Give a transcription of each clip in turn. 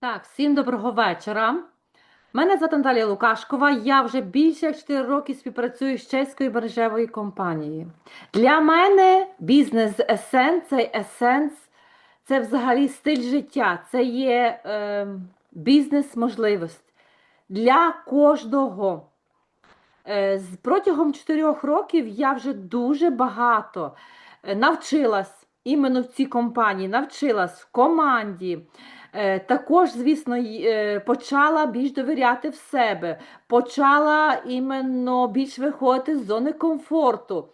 Так, всім доброго вечора. Мене звати Наталія Лукашкова. Я вже більше як 4 роки співпрацюю з чеською мережевою компанією. Для мене бізнес есен це есенс, це взагалі стиль життя, це є е, бізнес-можливість для кожного. Е, протягом 4 років я вже дуже багато е, навчилась іменно в цій компанії, навчилась в команді. Е, Також, звісно, е, почала більш довіряти в себе, почала іменно більш виходити з зони комфорту.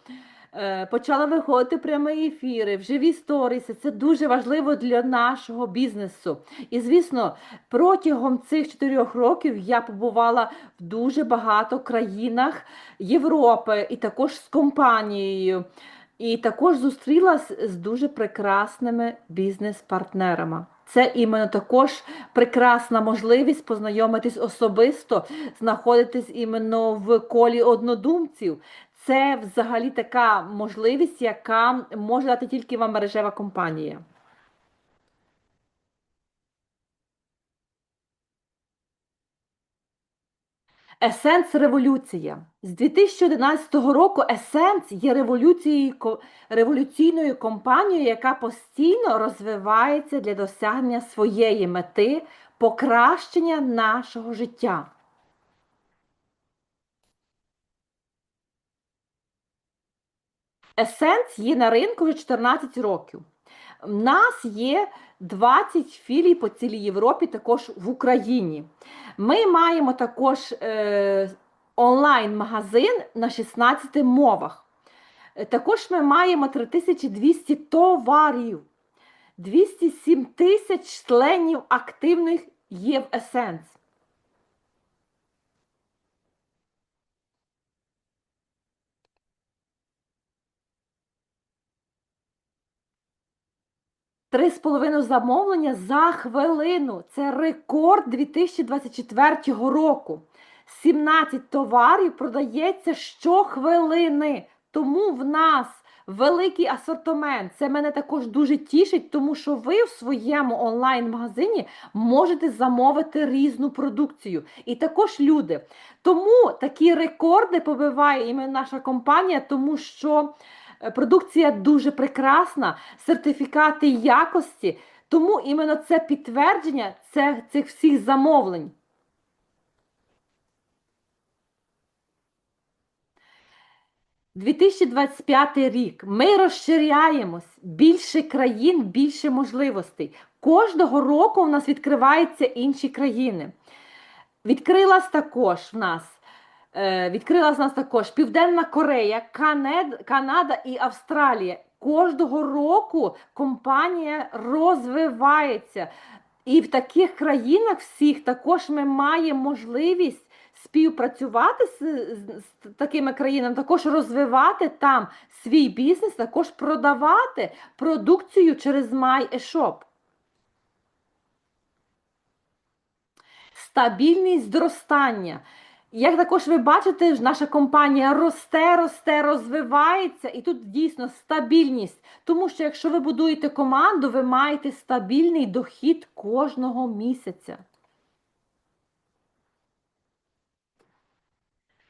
Е, Почала виходити прямі ефіри, в живі сторіси. Це дуже важливо для нашого бізнесу. І, звісно, протягом цих чотирьох років я побувала в дуже багато країнах Європи і також з компанією. І також зустрілась з дуже прекрасними бізнес-партнерами. Це іменно також прекрасна можливість познайомитись особисто, знаходитись іменно в колі однодумців. Це взагалі така можливість, яка може дати тільки вам мережева компанія. Есенс революція. З 2011 року Есенс є революцією, революційною компанією, яка постійно розвивається для досягнення своєї мети покращення нашого життя. Есенс є на ринку вже 14 років. У нас є 20 філій по цілій Європі, також в Україні. Ми маємо також е, онлайн-магазин на 16 мовах. Також ми маємо 3200 товарів, 207 тисяч членів активних ЄвЕсенс. 3,5 замовлення за хвилину. Це рекорд 2024 року. 17 товарів продається щохвилини. Тому в нас великий асортимент. Це мене також дуже тішить, тому що ви в своєму онлайн-магазині можете замовити різну продукцію. І також люди. Тому такі рекорди побиває і наша компанія, тому що е, Продукція дуже прекрасна, сертифікати якості, тому іменно це підтвердження це, цих всіх замовлень. – 2025 рік. Ми розширяємось. Більше країн, більше можливостей. Кожного року в нас відкриваються інші країни. Відкрилась також в нас. Е, Відкрилась в нас також Південна Корея, Канед, Канада і Австралія. Кожного року компанія розвивається. І в таких країнах всіх також ми маємо можливість співпрацювати з, з, з такими країнами, також розвивати там свій бізнес, також продавати продукцію через MyEshop. Стабільність зростання. Як також ви бачите, наша компанія росте, росте, розвивається, і тут дійсно стабільність. Тому що якщо ви будуєте команду, ви маєте стабільний дохід кожного місяця.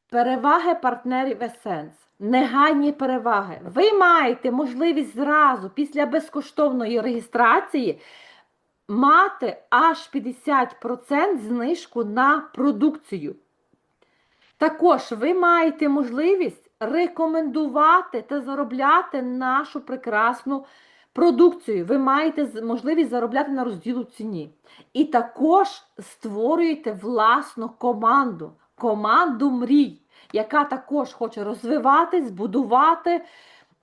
Переваги партнерів Essence. Негайні переваги. Ви маєте можливість зразу після безкоштовної реєстрації мати аж 50% знижку на продукцію. Також ви маєте можливість рекомендувати та заробляти нашу прекрасну продукцію. Ви маєте можливість заробляти на розділу ціні. І також створюєте власну команду, команду мрій, яка також хоче розвиватись, будувати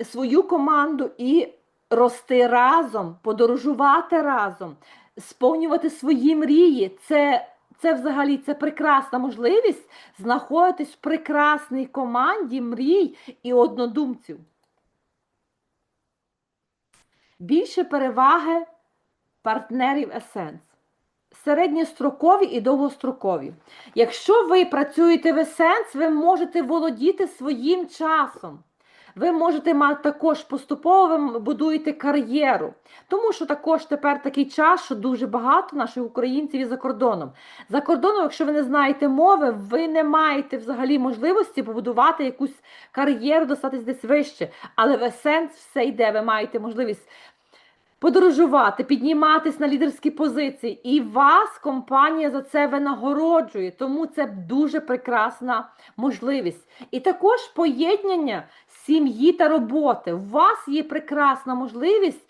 свою команду і рости разом, подорожувати разом, сповнювати свої мрії. Це це взагалі це прекрасна можливість знаходитись в прекрасній команді мрій і однодумців. Більше переваги партнерів Essence. Середньострокові і довгострокові. Якщо ви працюєте в Essence, ви можете володіти своїм часом. Ви можете мати також поступово ви будуєте кар'єру. Тому що також тепер такий час, що дуже багато наших українців є за кордоном. За кордоном, якщо ви не знаєте мови, ви не маєте взагалі можливості побудувати якусь кар'єру, достатись десь вище. Але в есенс все йде, ви маєте можливість подорожувати, підніматись на лідерські позиції. І вас компанія за це винагороджує. Тому це дуже прекрасна можливість. І також поєднання сім'ї та роботи. У вас є прекрасна можливість.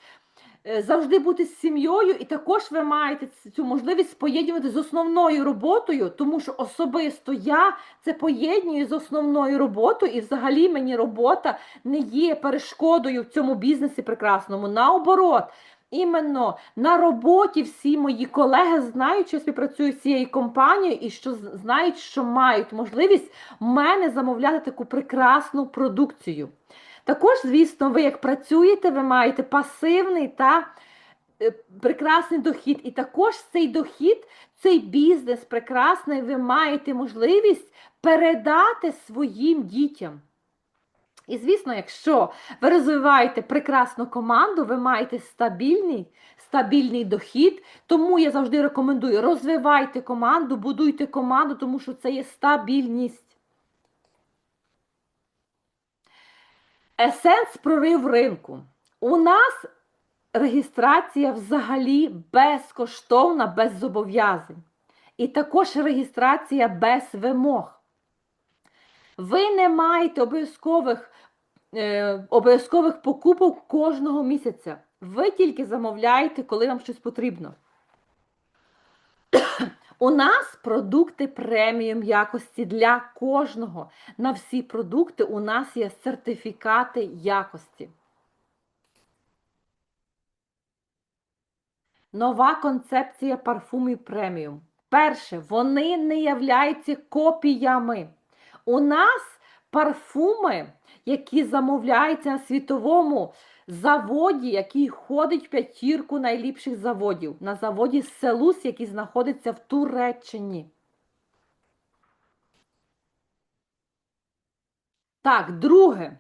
е, Завжди бути з сім'єю, і також ви маєте цю можливість поєднувати з основною роботою, тому що особисто я це поєднюю з основною роботою, і взагалі мені робота не є перешкодою в цьому бізнесі прекрасному. Наоборот, іменно на роботі всі мої колеги знають, що я співпрацюю з цією компанією і що знають, що мають можливість мене замовляти таку прекрасну продукцію. Також, звісно, ви як працюєте, ви маєте пасивний та е, прекрасний дохід. І також цей дохід, цей бізнес прекрасний, ви маєте можливість передати своїм дітям. І, звісно, якщо ви розвиваєте прекрасну команду, ви маєте стабільний, стабільний дохід. Тому я завжди рекомендую: розвивайте команду, будуйте команду, тому що це є стабільність. Есенс прорив ринку. У нас реєстрація взагалі безкоштовна, без зобов'язань. І також реєстрація без вимог. Ви не маєте обов'язкових е, обов'язкових покупок кожного місяця. Ви тільки замовляєте, коли вам щось потрібно. У нас продукти преміум якості для кожного. На всі продукти у нас є сертифікати якості. Нова концепція парфумів преміум. Перше, вони не являються копіями. У нас парфуми, які замовляються на світовому заводі, який входить в п'ятірку найліпших заводів, на заводі Селус, який знаходиться в Туреччині. Так, друге.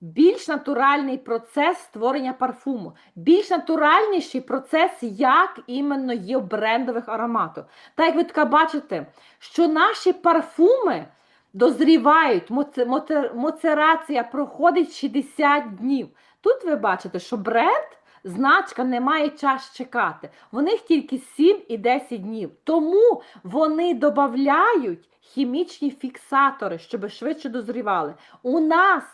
Більш натуральний процес створення парфуму. Більш натуральніший процес, як іменно є брендових ароматах. Так як ви така бачите, що наші парфуми дозрівають, моце- моцерація проходить 60 днів. Тут ви бачите, що бренд, значка не має час чекати. У них тільки 7 і 10 днів. Тому вони додають хімічні фіксатори, щоб швидше дозрівали. У нас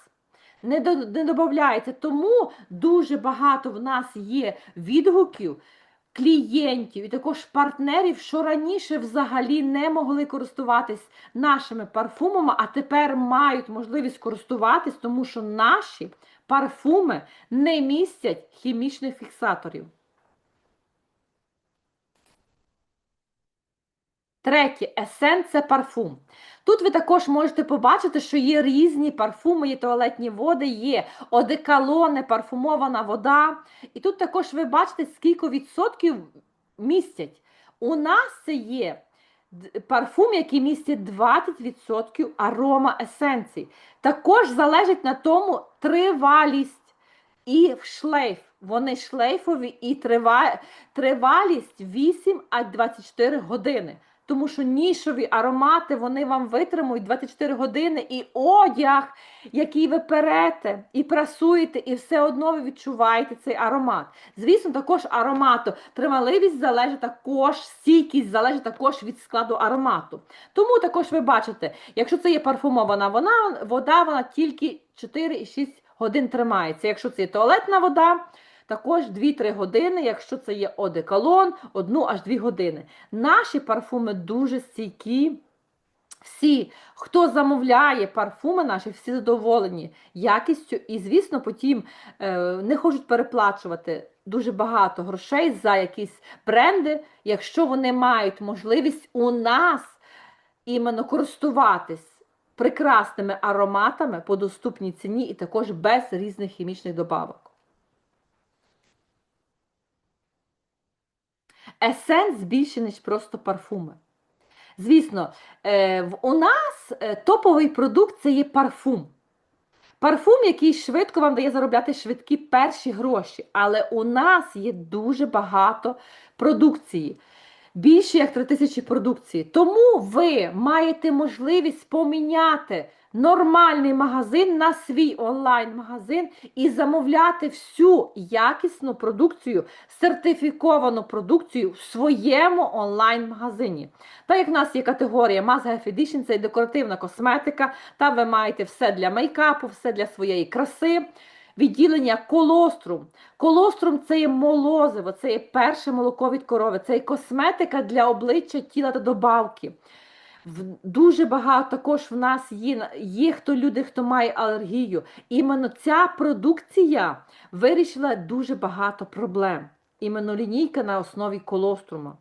не додається, тому дуже багато в нас є відгуків. Клієнтів і також партнерів, що раніше взагалі не могли користуватись нашими парфумами, а тепер мають можливість користуватись, тому що наші парфуми не містять хімічних фіксаторів. Третє есен це парфум. Тут ви також можете побачити, що є різні парфуми, є туалетні води, є одеколони, парфумована вода. І тут також ви бачите, скільки відсотків містять. У нас це є парфум, який містить 20% арома есенцій. Також залежить на тому тривалість і шлейф. Вони шлейфові і тривалість 8 а 24 години. Тому що нішові аромати вони вам витримують 24 години і одяг, який ви перете і прасуєте, і все одно ви відчуваєте цей аромат. Звісно, також аромату. Триваливість залежить також, стійкість залежить також від складу аромату. Тому також ви бачите, якщо це є парфумована вона, вода, вона тільки 4-6 годин тримається. Якщо це є туалетна вода, також 2-3 години, якщо це є одеколон, 1 аж 2 години. Наші парфуми дуже стійкі. Всі, хто замовляє парфуми наші, всі задоволені якістю, і, звісно, потім е, не хочуть переплачувати дуже багато грошей за якісь бренди, якщо вони мають можливість у нас іменно користуватись прекрасними ароматами по доступній ціні і також без різних хімічних добавок. Есенс більше, ніж просто парфуми. Звісно, е, у нас е, топовий продукт це є парфум. Парфум, який швидко вам дає заробляти швидкі перші гроші. Але у нас є дуже багато продукції. Більше як 3 тисячі продукції. Тому ви маєте можливість поміняти нормальний магазин на свій онлайн-магазин і замовляти всю якісну продукцію, сертифіковану продукцію в своєму онлайн-магазині. Так як в нас є категорія Must Have Edition, це декоративна косметика, там ви маєте все для мейкапу, все для своєї краси. Відділення колострум. Колострум це є молозиво, це є перше молоко від корови, це є косметика для обличчя, тіла та добавки. Дуже багато також в нас є, є хто люди, хто має алергію. Іменно ця продукція вирішила дуже багато проблем. Іменно лінійка на основі колострума.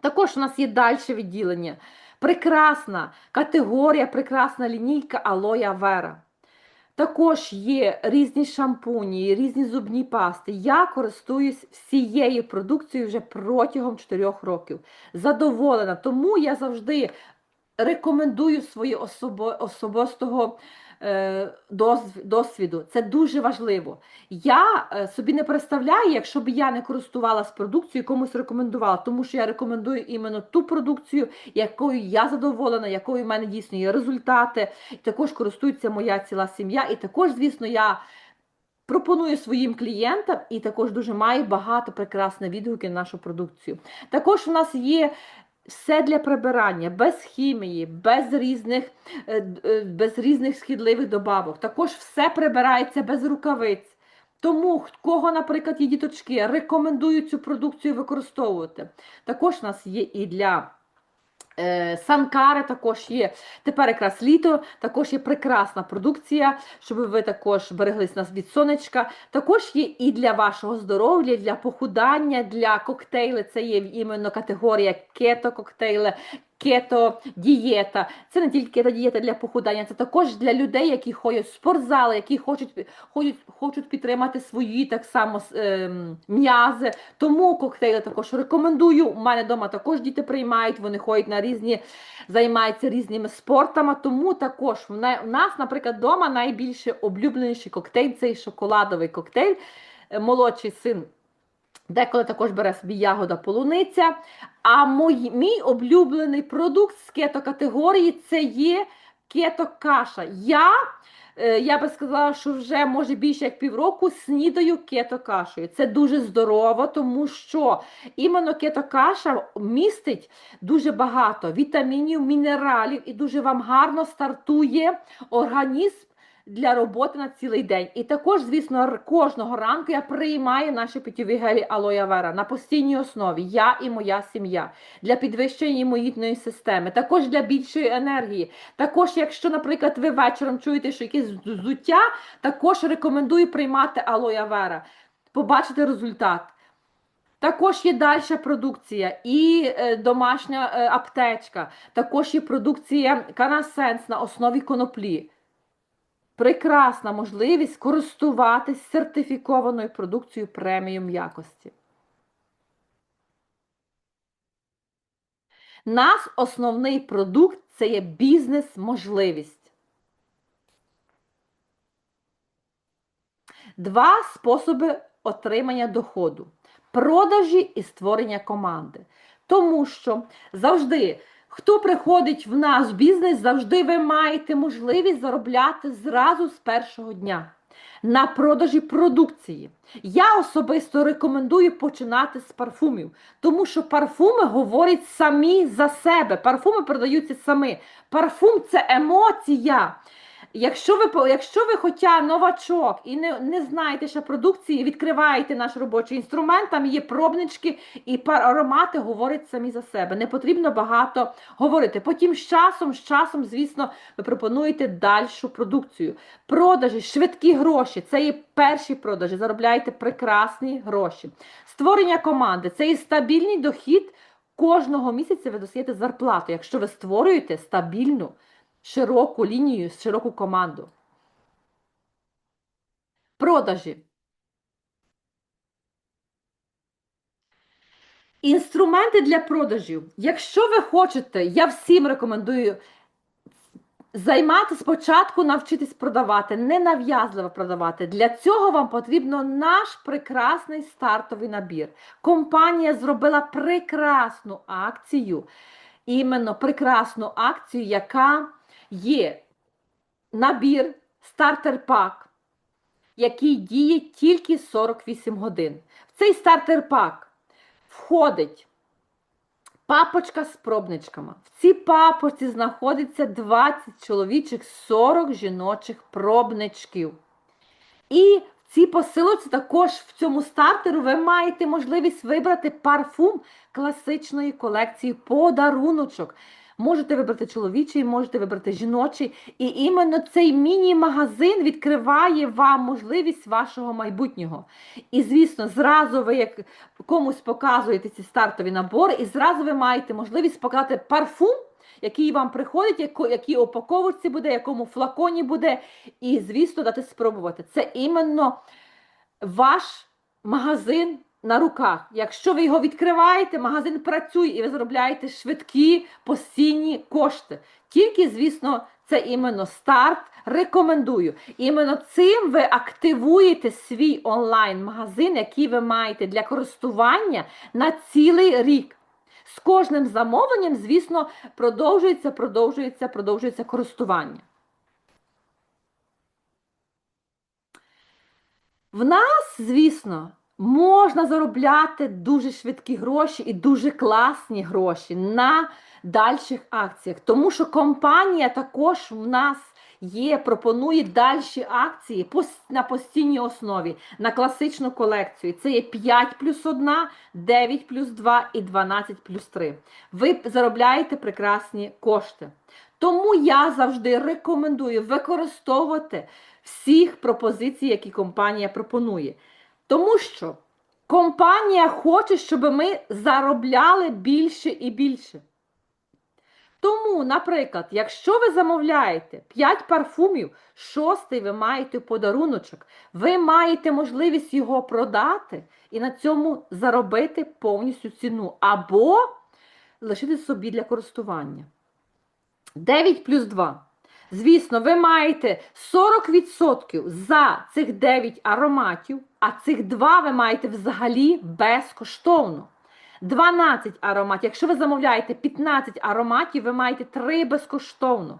Також у нас є далі відділення. Прекрасна категорія, прекрасна лінійка алоя вера. Також є різні шампуні, різні зубні пасти. Я користуюсь всією продукцією вже протягом 4 років. Задоволена. Тому я завжди рекомендую свої особо, особистого досвіду. Це дуже важливо. Я е, собі не представляю, якщо б я не користувалась продукцією, комусь рекомендувала, тому що я рекомендую іменно ту продукцію, якою я задоволена, якою в мене дійсно є результати. Також користується моя ціла сім'я. І також, звісно, я. Пропоную своїм клієнтам і також дуже маю багато прекрасних відгуки на нашу продукцію. Також у нас є все для прибирання, без хімії, без різних, е, е, без різних шкідливих добавок. Також все прибирається без рукавиць. Тому, кого, наприклад, є діточки, рекомендую цю продукцію використовувати. Також у нас є і для санкари, також є тепер якраз літо, також є прекрасна продукція, щоб ви також береглись нас від сонечка. Також є і для вашого здоров'я, для похудання, для коктейли. Це є іменно категорія кето-коктейли. Кето дієта. Це не тільки кето дієта для похудання, це також для людей, які ходять в спортзали, які хочуть, хочуть, хочуть підтримати свої так само ем, м'язи. Тому коктейли також рекомендую. У мене вдома також діти приймають, вони ходять на різні, займаються різними спортами. Тому також в нас, наприклад, вдома найбільше облюбленіший коктейль це шоколадовий коктейль. Е, Молодший син деколи також бере собі ягода полуниця. А мій, мій улюблений продукт з кето-категорії це є кето-каша. Я, е, я би сказала, що вже може більше як півроку снідаю кето-кашею. Це дуже здорово, тому що іменно кето-каша містить дуже багато вітамінів, мінералів і дуже вам гарно стартує організм. Для роботи на цілий день. І також, звісно, кожного ранку я приймаю наші питьові гелі алоя вера на постійній основі. Я і моя сім'я для підвищення імунітної системи, також для більшої енергії. Також, якщо, наприклад, ви вечором чуєте, що якесь взуття, також рекомендую приймати алоя вера. Побачите результат. Також є дальша продукція і е, домашня е, аптечка, також є продукція Канасенс на основі коноплі. Прекрасна можливість користуватись сертифікованою продукцією преміум якості. Наш основний продукт це є бізнес-можливість. Два способи отримання доходу: продажі і створення команди. Тому що завжди, хто приходить в наш бізнес, завжди ви маєте можливість заробляти зразу з першого дня на продажі продукції. Я особисто рекомендую починати з парфумів, тому що парфуми говорять самі за себе. Парфуми продаються самі. Парфум це емоція. Якщо ви якщо ви хоча новачок і не, не знаєте ще продукції, відкриваєте наш робочий інструмент, там є пробнички і аромати говорять самі за себе. Не потрібно багато говорити. Потім з часом, з часом, звісно, ви пропонуєте дальшу продукцію. Продажі, швидкі гроші це є перші продажі. Заробляєте прекрасні гроші. Створення команди це є стабільний дохід. Кожного місяця ви достаєте зарплату, якщо ви створюєте стабільну широку лінію, широку команду. Продажі. Інструменти для продажів. Якщо ви хочете, я всім рекомендую займати спочатку навчитись продавати, ненав'язливо продавати. Для цього вам потрібно наш прекрасний стартовий набір. Компанія зробила прекрасну акцію, іменно прекрасну акцію, яка є набір стартер пак, який діє тільки 48 годин. В цей стартер пак входить папочка з пробничками. В цій папочці знаходиться 20 чоловічих, 40 жіночих пробничків. І в цій посилці також в цьому стартеру ви маєте можливість вибрати парфум класичної колекції подаруночок. Можете вибрати чоловічий, можете вибрати жіночий. І іменно цей міні-магазин відкриває вам можливість вашого майбутнього. І, звісно, зразу ви як комусь показуєте ці стартові набори, і зразу ви маєте можливість показати парфум, який вам приходить, якій упаковочці буде, якому флаконі буде, і, звісно, дати спробувати. Це іменно ваш магазин на руках. Якщо ви його відкриваєте, магазин працює і ви заробляєте швидкі постійні кошти. Тільки, звісно, це іменно старт. Рекомендую. Іменно цим ви активуєте свій онлайн-магазин, який ви маєте для користування на цілий рік. З кожним замовленням, звісно, продовжується, продовжується, продовжується користування. В нас, звісно, можна заробляти дуже швидкі гроші і дуже класні гроші на дальших акціях, тому що компанія також в нас є, пропонує дальші акції на постійній основі, на класичну колекцію. Це є 5 плюс 1, 9 плюс 2 і 12 плюс 3. Ви заробляєте прекрасні кошти. Тому я завжди рекомендую використовувати всіх пропозицій, які компанія пропонує. Тому що компанія хоче, щоб ми заробляли більше і більше. Тому, наприклад, якщо ви замовляєте 5 парфумів, шостий ви маєте подаруночок, ви маєте можливість його продати і на цьому заробити повністю ціну, або лишити собі для користування. 9 плюс 2. Звісно, ви маєте 40% за цих 9 ароматів, а цих 2 ви маєте взагалі безкоштовно. 12 ароматів. Якщо ви замовляєте 15 ароматів, ви маєте 3 безкоштовно.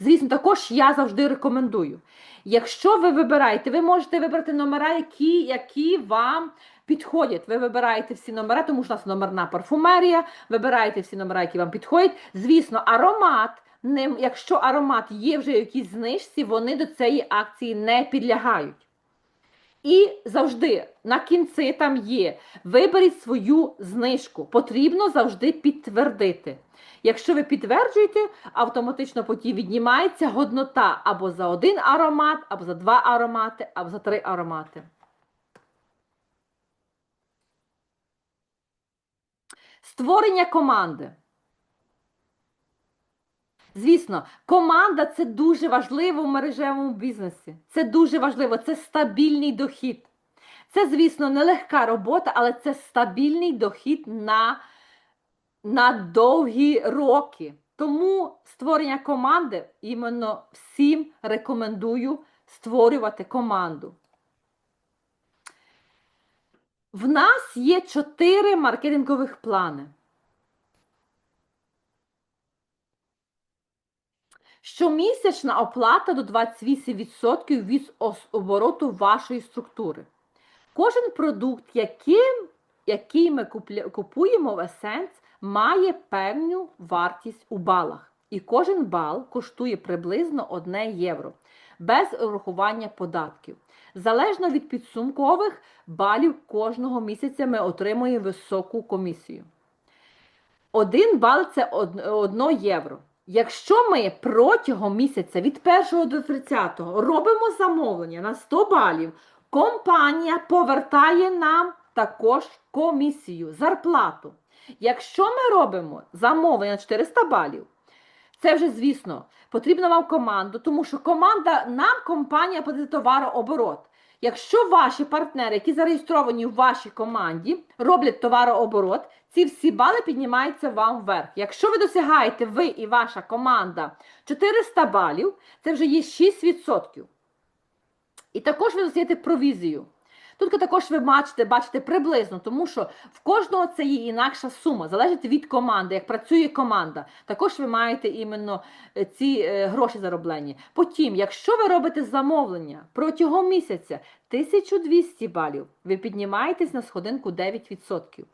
Звісно, також я завжди рекомендую. Якщо ви вибираєте, ви можете вибрати номера, які, які вам підходять. Ви вибираєте всі номера, тому що у нас номерна парфумерія, вибираєте всі номера, які вам підходять. Звісно, аромат. Не, якщо аромат є вже в якійсь знижці, вони до цієї акції не підлягають. І завжди на кінці там є. Виберіть свою знижку. Потрібно завжди підтвердити. Якщо ви підтверджуєте, автоматично потім віднімається годнота або за один аромат, або за два аромати, або за три аромати. Створення команди. Звісно, команда це дуже важливо в мережевому бізнесі. Це дуже важливо, це стабільний дохід. Це, звісно, нелегка робота, але це стабільний дохід на, на довгі роки. Тому створення команди іменно всім рекомендую створювати команду. В нас є чотири маркетингових плани. Щомісячна оплата до 28% від обороту вашої структури. Кожен продукт, яким, який ми купуємо в Essence, має певну вартість у балах. І кожен бал коштує приблизно 1 євро без урахування податків. Залежно від підсумкових балів кожного місяця ми отримуємо високу комісію. Один бал це 1 євро. Якщо ми протягом місяця від 1 до 30 робимо замовлення на 100 балів, компанія повертає нам також комісію, зарплату. Якщо ми робимо замовлення на 400 балів, це вже, звісно, потрібна вам команда, тому що команда, нам компанія платить товарооборот. Якщо ваші партнери, які зареєстровані в вашій команді, роблять товарооборот, ці всі бали піднімаються вам вверх. Якщо ви досягаєте, ви і ваша команда 400 балів, це вже є 6%. І також ви досягаєте провізію. Тут також ви бачите, бачите приблизно, тому що в кожного це є інакша сума, залежить від команди, як працює команда. Також ви маєте іменно е, ці е, гроші зароблені. Потім, якщо ви робите замовлення протягом місяця 1200 балів, ви піднімаєтесь на сходинку 9%.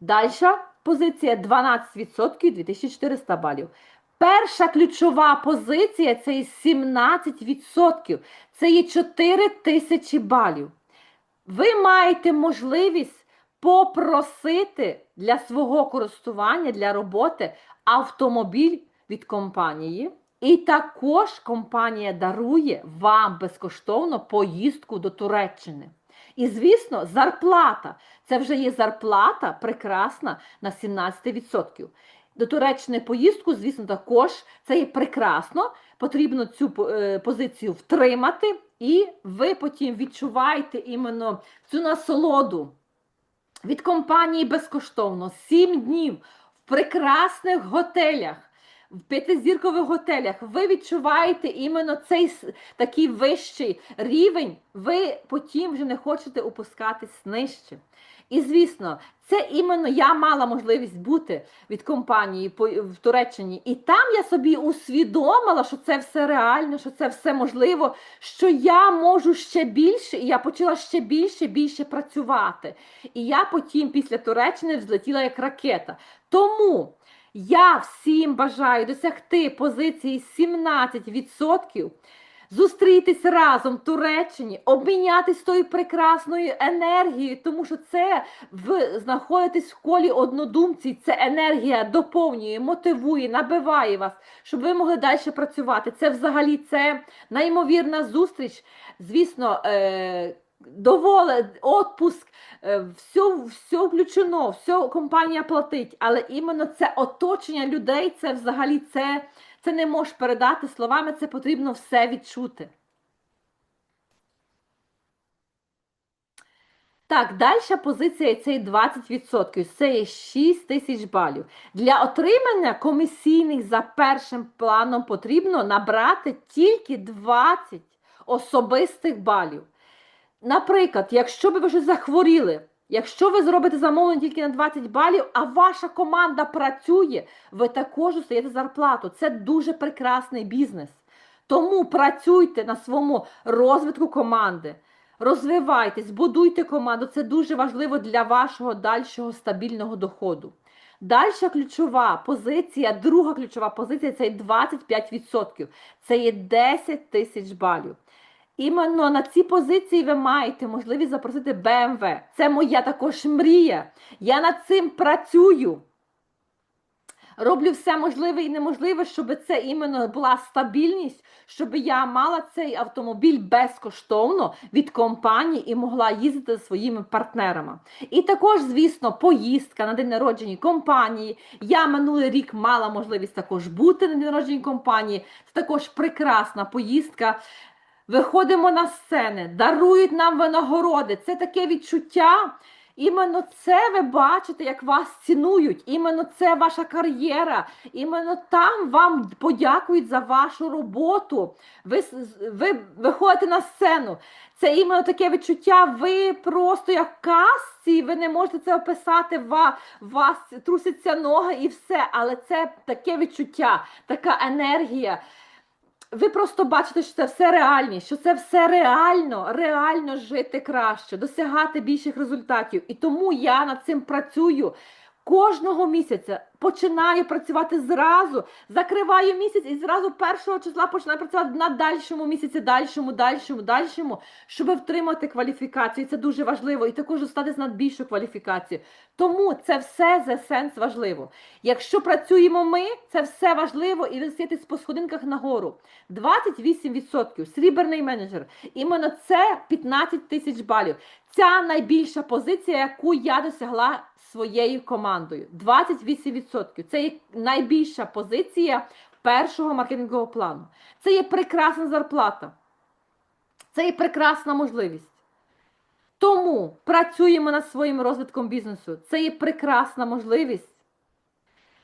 Дальша позиція 12% 2400 балів. Перша ключова позиція це 17%. Це є 4000 балів. Ви маєте можливість попросити для свого користування, для роботи автомобіль від компанії. І також компанія дарує вам безкоштовно поїздку до Туреччини. І, звісно, зарплата. Це вже є зарплата прекрасна на 17%. До Туреччини поїздку, звісно, також це є прекрасно. Потрібно цю е, позицію втримати, і ви потім відчуваєте іменно цю насолоду від компанії безкоштовно 7 днів в прекрасних готелях. В п'ятизіркових готелях ви відчуваєте іменно цей такий вищий рівень, ви потім вже не хочете опускатись нижче. І звісно, це іменно я мала можливість бути від компанії в Туреччині, і там я собі усвідомила, що це все реально, що це все можливо, що я можу ще більше, і я почала ще більше більше працювати. І я потім після Туреччини взлетіла як ракета. Тому я всім бажаю досягти позиції 17%, зустрітись разом в Туреччині, обмінятись тою прекрасною енергією, тому що це ви знаходитесь в колі однодумців, це енергія доповнює, мотивує, набиває вас, щоб ви могли далі працювати. Це взагалі це неймовірна зустріч. Звісно, е, доволе, отпуск, все, все включено, все компанія платить, але іменно це оточення людей, це взагалі це, це не можеш передати словами, це потрібно все відчути. Так, далі позиція цей 20%, це є 6 тисяч балів. Для отримання комісійних за першим планом потрібно набрати тільки 20 особистих балів. Наприклад, якщо ви вже захворіли, якщо ви зробите замовлення тільки на 20 балів, а ваша команда працює, ви також достаєте зарплату. Це дуже прекрасний бізнес. Тому працюйте на своєму розвитку команди, розвивайтесь, будуйте команду. Це дуже важливо для вашого дальшого стабільного доходу. Дальша ключова позиція, друга ключова позиція це 25%. Це є 10 тисяч балів. Іменно на ці позиції ви маєте можливість запросити BMW. Це моя також мрія. Я над цим працюю. Роблю все можливе і неможливе, щоб це іменно була стабільність, щоб я мала цей автомобіль безкоштовно від компанії і могла їздити зі своїми партнерами. І також, звісно, поїздка на день народження компанії. Я минулий рік мала можливість також бути на день народження компанії. Це також прекрасна поїздка. Виходимо на сцени, дарують нам винагороди. Це таке відчуття. Іменно це ви бачите, як вас цінують. Іменно це ваша кар'єра. Іменно там вам подякують за вашу роботу. Ви, ви виходите на сцену. Це іменно таке відчуття. Ви просто як казці, ви не можете це описати. Ва, вас трусяться ноги і все. Але це таке відчуття, така енергія. Ви просто бачите, що це все реальність, що це все реально, реально жити краще, досягати більших результатів. І тому я над цим працюю кожного місяця. Починаю працювати зразу, закриваю місяць і зразу першого числа починаю працювати на дальшому місяці, дальшому, дальшому, дальшому, щоб втримати кваліфікацію. Це дуже важливо. І також остатись над більшу кваліфікацію. Тому це все за сенс важливо. Якщо працюємо ми, це все важливо і ви по сходинках нагору. 28% сріберний менеджер. Іменно це 15 тисяч балів. Ця найбільша позиція, яку я досягла своєю командою. 28%. Це є найбільша позиція першого маркетингового плану. Це є прекрасна зарплата. Це є прекрасна можливість. Тому працюємо над своїм розвитком бізнесу. Це є прекрасна можливість.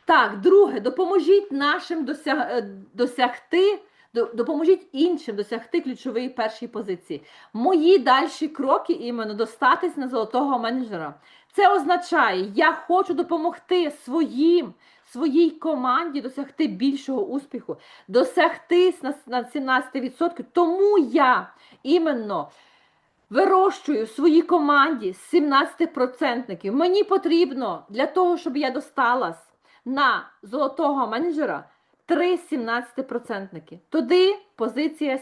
Так, друге, допоможіть нашим досяг... е, досягти, допоможіть іншим досягти ключової першої позиції. Мої дальші кроки іменно достатись на золотого менеджера. Це означає, я хочу допомогти своїм, своїй команді досягти більшого успіху, досягти на, на 17%. Тому я іменно вирощую своїй команді 17%. Мені потрібно для того, щоб я досталась на золотого менеджера 3 17%. Туди позиція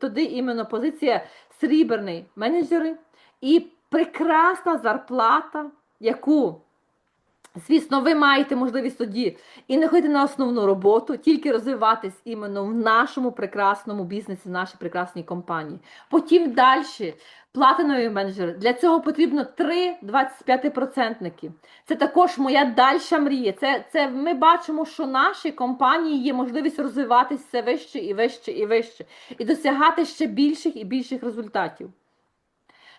туди іменно позиція сріберний менеджери і прекрасна зарплата, яку Звісно, ви маєте можливість тоді і не ходити на основну роботу, тільки розвиватись іменно в нашому прекрасному бізнесі, в нашій прекрасній компанії. Потім далі платинові менеджери. Для цього потрібно 3 25%. Це також моя дальша мрія. Це, це ми бачимо, що наші компанії є можливість розвиватися все вище і вище і вище, і досягати ще більших і більших результатів.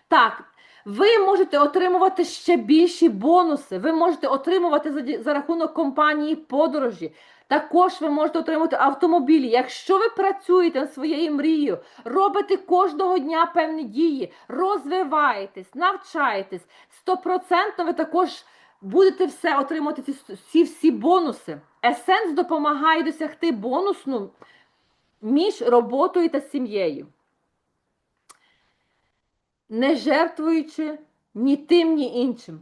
Так, ви можете отримувати ще більші бонуси. Ви можете отримувати за, за рахунок компанії подорожі. Також ви можете отримати автомобілі. Якщо ви працюєте над своєю мрією, робите кожного дня певні дії, розвиваєтесь, навчаєтесь, стопроцентно ви також будете все отримати ці, ці всі бонуси. Есенс допомагає досягти бонусну між роботою та сім'єю не жертвуючи ні тим, ні іншим.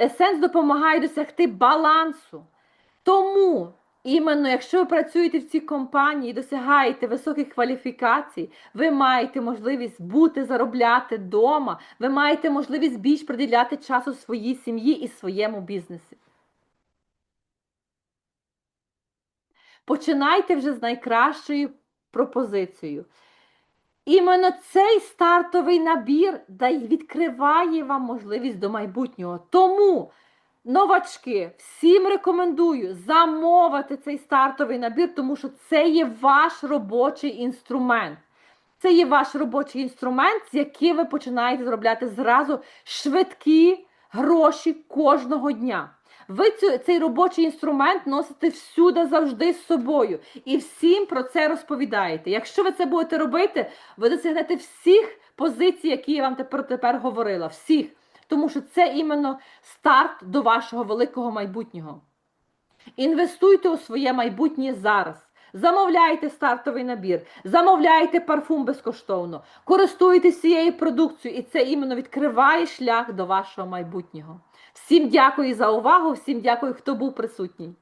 Есенс допомагає досягти балансу. Тому, іменно якщо ви працюєте в цій компанії і досягаєте високих кваліфікацій, ви маєте можливість бути, заробляти вдома, ви маєте можливість більш приділяти часу своїй сім'ї і своєму бізнесі. Починайте вже з найкращою пропозицією. Іменно цей стартовий набір відкриває вам можливість до майбутнього. Тому, новачки, всім рекомендую замовити цей стартовий набір, тому що це є ваш робочий інструмент. Це є ваш робочий інструмент, з яким ви починаєте заробляти зразу швидкі гроші кожного дня. Ви цю, цей робочий інструмент носите всюди завжди з собою і всім про це розповідаєте. Якщо ви це будете робити, ви досягнете всіх позицій, які я вам тепер, тепер говорила. Всіх. Тому що це іменно старт до вашого великого майбутнього. Інвестуйте у своє майбутнє зараз. Замовляйте стартовий набір, замовляйте парфум безкоштовно, користуйтесь цією продукцією, і це іменно відкриває шлях до вашого майбутнього. Всім дякую за увагу, всім дякую, хто був присутній.